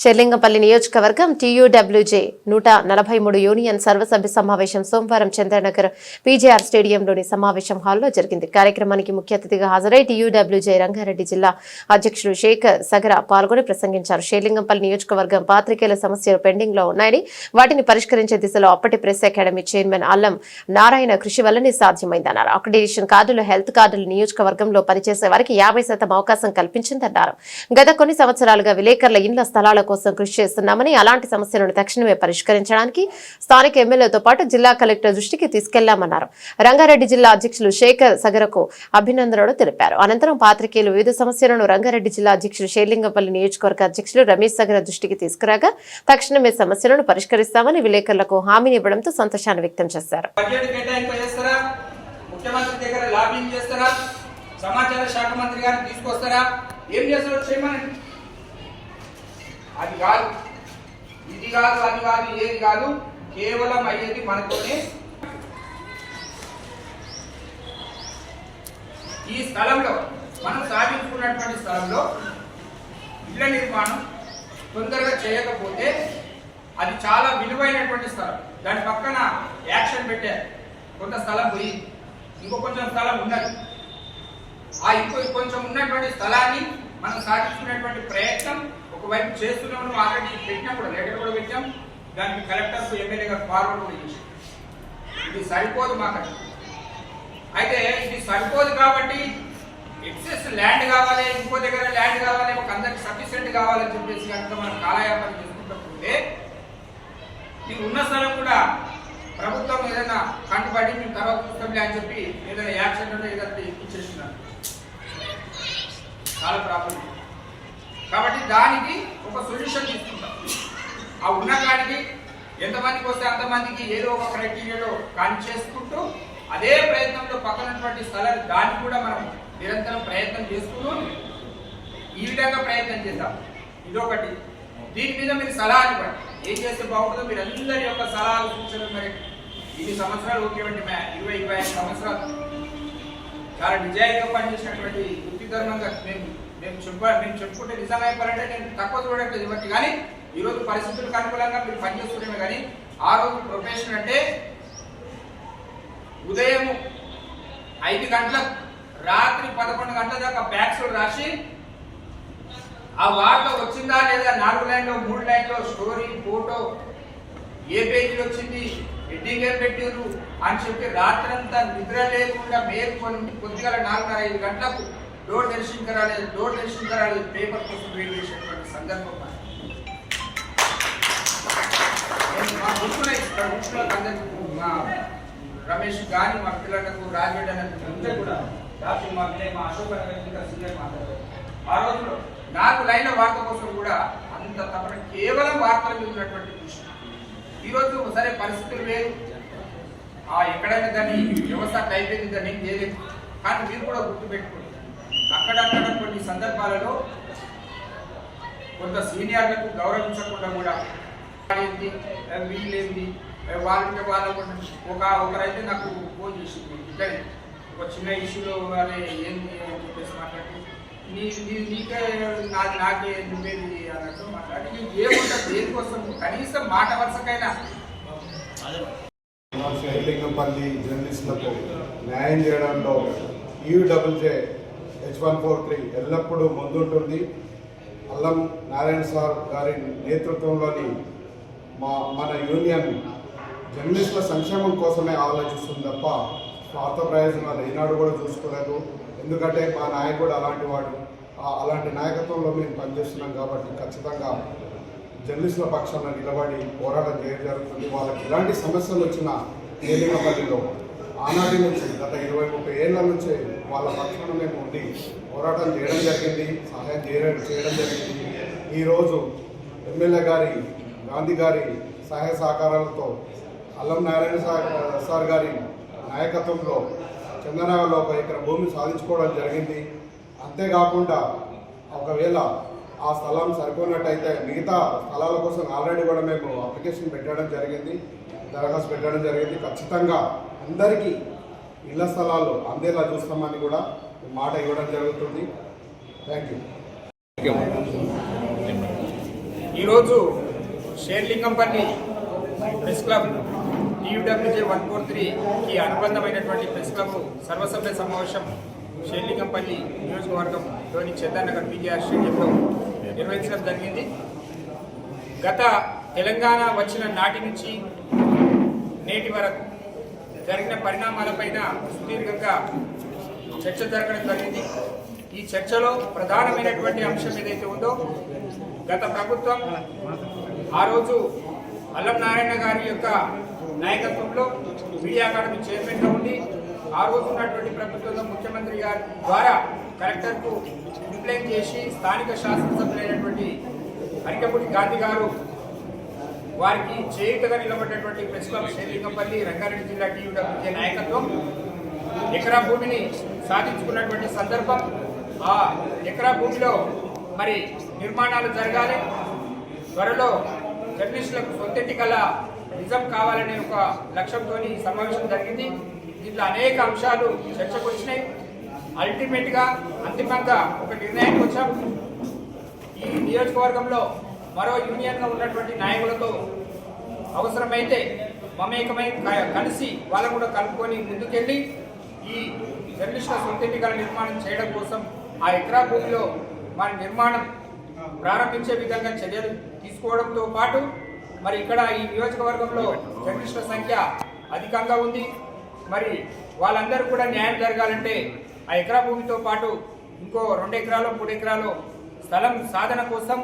షెర్లింగపల్లి నియోజకవర్గం టీయూడబ్ల్యూజే నూట నలభై మూడు యూనియన్ సర్వసభ్య సమావేశం సోమవారం చంద్రనగర్ పీజేఆర్ స్టేడియంలోని సమావేశం హాల్లో జరిగింది. కార్యక్రమానికి ముఖ్య అతిథిగా హాజరై టీయూడబ్ల్యూజే రంగారెడ్డి జిల్లా అధ్యక్షుడు శేఖర్ సగర పాల్గొని ప్రసంగించారు. షేర్లింగంపల్లి నియోజకవర్గం పాత్రికేయుల సమస్యలు పెండింగ్లో ఉన్నాయని వాటిని పరిష్కరించే దిశలో అప్పటి ప్రెస్ అకాడమీ చైర్మన్ అల్లం నారాయణ కృషి వల్లనే సాధ్యమైందన్నారు. అక్రిడేషన్ కార్డులు హెల్త్ కార్డులు నియోజకవర్గంలో పనిచేసే వారికి యాభై శాతం అవకాశం కల్పించిందన్నారు. గత కొన్ని సంవత్సరాలుగా విలేకరుల ఇండ్ల స్థలాల కోసం కృషి చేస్తున్నామని అలాంటి సమస్యలను తక్షణమే పరిష్కరించడానికి స్థానిక ఎమ్మెల్యేతో పాటు జిల్లా కలెక్టర్ దృష్టికి తీసుకెళ్ళామన్నారు. రంగారెడ్డి జిల్లా అధ్యక్షులు శేఖర్ సగరకు అభినందనలు తెలిపారు. అనంతరం పాత్రికేయులు వివిధ సమస్యలను రంగారెడ్డి జిల్లా అధ్యక్షులు షేర్లింగపల్లి నియోజకవర్గ అధ్యక్షులు రమేష్ సగర దృష్టికి తీసుకురాగా తక్షణమే సమస్యలను పరిష్కరిస్తామని విలేకరులకు హామీని ఇవ్వడంతో సంతోషాన్ని వ్యక్తం చేశారు. ముఖ్యమంత్రి దగ్గర లాబింగ్ చేస్తారా? సమాచార శాఖ మంత్రి గారిని తీసుకొస్తారా? ఏం చేస్తారో చేయమని అది కాదు. ఇది కాదు అది కాదు ఏది కాదు కేవలం అయ్యేది మనతోనే. ఈ స్థలంలో మనం సాధించుకున్నటువంటి స్థలంలో ఇళ్ళ నిర్మాణం తొందరగా చేయకపోతే అది చాలా విలువైనటువంటి స్థలం. దాని పక్కన యాక్షన్ పెట్టారు కొంత స్థలం పోయి ఇంకో కొంచెం స్థలం ఉన్నది. ఆ ఇంకో కొంచెం ఉన్నటువంటి స్థలాన్ని మనం సాధించుకునేటువంటి ప్రయత్నం ఒకవైపు చేస్తున్నాం ఆల్రెడీ పెట్టినా కూడా లెటర్ కూడా పెట్టాం. దానికి కలెక్టర్కు ఎమ్మెల్యే గారు ఫార్వర్డ్ కూడా చేశాం ఇది సరిపోదు మాకు అయితే ఇది సరిపోదు కాబట్టి ఎక్సెస్ ల్యాండ్ కావాలి ఇంకో దగ్గర ల్యాండ్ కావాలి ఒక అందరికి సఫిషియెంట్ కావాలని చెప్పేసి కనుక మనం కాలయాపన చేసుకుంటే మీకు ఉన్న స్థలం కూడా ప్రభుత్వం ఏదైనా కంటుపడి మేము తర్వాత చూస్తాంలే అని చెప్పి ఏదైనా యాక్సిడెంట్ ఉంటే ఏదైనా ఇచ్చేస్తున్నారు చాలా ప్రాబ్లం. కాబట్టి దానికి ఒక సొల్యూషన్ తీసుకుంటాం. ఆ ఉన్న కాడికి ఎంతమందికి వస్తే అంతమందికి ఏదో ఒక క్రైటీరియాలో కానీ చేసుకుంటూ అదే ప్రయత్నంలో పక్కనటువంటి స్థలాలు దాన్ని కూడా మనం నిరంతరం ప్రయత్నం చేసుకుంటూ ఈ విధంగా ప్రయత్నం చేద్దాం. ఇదొకటి. దీని మీద మీరు సలహాలు ఇవ్వండి. ఏం చేస్తే బాగుంటుందో మీరు అందరి యొక్క సలహాలు సూచనలు మరి ఇన్ని సంవత్సరాలు ఓకేవండి మ్యా. ఇరవై ఇరవై ఐదు సంవత్సరాలు. చాలా నిజాయితీగా పనిచేసినటువంటి వృత్తి ధర్మంగా మేము నేను చెప్ప నేను చెప్పుకుంటే నిజంగా చెప్పాలంటే నేను తక్కువ చూడట్లేదు. ఇవ్వండి కానీ ఈ రోజు పరిస్థితులకు అనుకూలంగా మీరు పనిచేస్తున్నామే కానీ ఆ రోజు ప్రొఫెషన్ అంటే ఉదయం ఐదు గంటలకు రాత్రి పదకొండు గంటల దాకా బ్యాగ్స్ రాసి ఆ వార్త వచ్చిందా లేదా నాలుగు లైన్లో మూడు లైన్లో స్టోరీ ఫోటో ఏ పేజీలో వచ్చింది హెడ్డింగ్ ఏం పెట్టారు అని చెప్పి రాత్రంతా నిద్ర లేకుండా మేల్కొని కొద్దిగా నాలుగున్నర ఐదు గంటలకు డోర్ దర్శించరాలేదు డోర్ దర్శించరాలేదు పేపర్ కోసం వెయిట్ చేసేటువంటి సందర్భం మా కూర్చున్న ఇక్కడ కూర్చున్న అందరికీ మా రమేష్ కానీ మా పిల్లలకు రాజేడ్ అనే అందరూ కూడా రాత్రి మా వినయ్ మా అశోక్ అనే వ్యక్తి ఇంకా మాట్లాడారు. ఆ రోజుల్లో నాకు లైన వార్త కోసం కూడా అంత తపన కేవలం వార్తల మీద ఉన్నటువంటి కృషి ఈరోజు సరే పరిస్థితులు వేరు. ఆ ఎక్కడైనా దాన్ని వ్యవస్థ అయిపోయింది దాన్ని ఏం చేయలేదు. కానీ మీరు కూడా గుర్తుపెట్టుకోండి. అక్కడక్కడ కొన్ని సందర్భాలలో కొంత సీనియర్లకు గౌరవించకుండా కూడా ఏంటి వీళ్ళేంటి వాళ్ళంటే వాళ్ళ ఒక ఒకరైతే నాకు ఫోన్ చేసింది. ఇద్దరే ఒక చిన్న ఇష్యూలో వాళ్ళే ఏంది అని చెప్పేసి మాట్లాడి నీ నీ నీకే నాది నాకే నువ్వేది అన్నట్టు మాట్లాడి నీకు ఏముంటుంది దేనికోసం? కనీసం మాట వరుసకైనా. శైలింగంపల్లి జర్నలిస్టులకు న్యాయం చేయడంలో UWJ H one four three ఎల్లప్పుడూ ముందుంటుంది. అల్లం నారాయణ సార్ గారి నేతృత్వంలోని మా మన యూనియన్ జర్నలిస్టుల సంక్షేమం కోసమే ఆలోచిస్తుంది తప్ప స్వార్థ ప్రయోజనాలు ఈనాడు కూడా చూసుకోలేదు. ఎందుకంటే మా నాయకుడు అలాంటి వాడు. అలాంటి నాయకత్వంలో మేము పనిచేస్తున్నాం కాబట్టి ఖచ్చితంగా జర్నలిస్టుల పక్షాన నిలబడి పోరాటం చేయడం జరుగుతుంది. వాళ్ళకి ఎలాంటి సమస్యలు వచ్చినా ఏలింగపల్లిలో ఆనాటి నుంచి గత ఇరవై ముప్పై ఏళ్ళ నుంచి వాళ్ళ పక్షాన మేము ఉండి పోరాటం చేయడం జరిగింది సహాయం చేయడం చేయడం జరిగింది. ఈరోజు ఎమ్మెల్యే గారి గాంధీ గారి సహాయ సహకారాలతో అల్లం నారాయణ సార్ సార్ గారి నాయకత్వంలో చందనగర్లో ఒక ఎకర భూమి సాధించుకోవడం జరిగింది. అంతేకాకుండా ఒకవేళ ఆ స్థలం సరిపోయినట్టయితే మిగతా స్థలాల కోసం ఆల్రెడీ కూడా మేము అప్లికేషన్ పెట్టడం జరిగింది దరఖాస్తు పెట్టడం జరిగింది. ఖచ్చితంగా అందరికీ ఇళ్ళ స్థలాలు అందేలా చూస్తామని కూడా మాట ఇవ్వడం జరుగుతుంది. థ్యాంక్ యూ ఈరోజు Serilingampally press club TUWJ one four త్రీకి అనుబంధమైనటువంటి ప్రెస్ క్లబ్ సర్వసభ్య సమావేశం షేర్లింగంపల్లి నియోజకవర్గంలోని చందానగర్ పీజీఆర్ స్టేడియంలో నిర్వహించడం జరిగింది. గత తెలంగాణ వచ్చిన నాటి నుంచి నేటి వరకు జరిగిన పరిణామాలపైన సుదీర్ఘంగా చర్చ జరగడం జరిగింది. ఈ చర్చలో ప్రధానమైనటువంటి అంశం ఏదైతే ఉందో గత ప్రభుత్వం ఆ రోజు అల్లం నారాయణ గారి యొక్క నాయకత్వంలో మీడియా అకాడమీ చైర్మన్గా ఉండి ఆ రోజు ఉన్నటువంటి ప్రభుత్వంలో ముఖ్యమంత్రి గారి ద్వారా కలెక్టర్కు కంప్లైంట్ చేసి స్థానిక శాసనసభ్యులైనటువంటి అరికపూడి గాంధీ గారు వారికి చేయుతగా నిలబడినటువంటి ప్రెస్ క్లబ్ శ్రీలింగంపల్లి రంగారెడ్డి జిల్లా టీయూడబ్ల్యూజే నాయకత్వం. ఎకరా భూమిని సాధించుకున్నటువంటి సందర్భం. ఆ ఎకరా భూమిలో మరి నిర్మాణాలు జరగాలి. త్వరలో జర్నలిస్టులకు సొంతటి కల నిజం కావాలనే ఒక లక్ష్యంతో ఈ సమావేశం జరిగింది. దీంట్లో అనేక అంశాలు చర్చకు వచ్చినాయి. అల్టిమేట్గా అంతిమంగా ఒక నిర్ణయానికి వచ్చాం. ఈ నియోజకవర్గంలో మరో యూనియన్లో ఉన్నటువంటి నాయకులతో అవసరమైతే మమేకమై కలిసి వాళ్ళ కూడా కలుపుకొని ముందుకెళ్ళి ఈ జర్నలిస్టుల సొంత నిర్మాణం చేయడం కోసం ఆ ఎకరా భూమిలో మన నిర్మాణం ప్రారంభించే విధంగా చర్యలు తీసుకోవడంతో పాటు మరి ఇక్కడ ఈ నియోజకవర్గంలో జర్నలిస్టుల సంఖ్య అధికంగా ఉంది. మరి వాళ్ళందరూ కూడా న్యాయం జరగాలంటే ఆ ఎకరా భూమితో పాటు ఇంకో రెండు ఎకరాలు మూడు ఎకరాలు స్థలం సాధన కోసం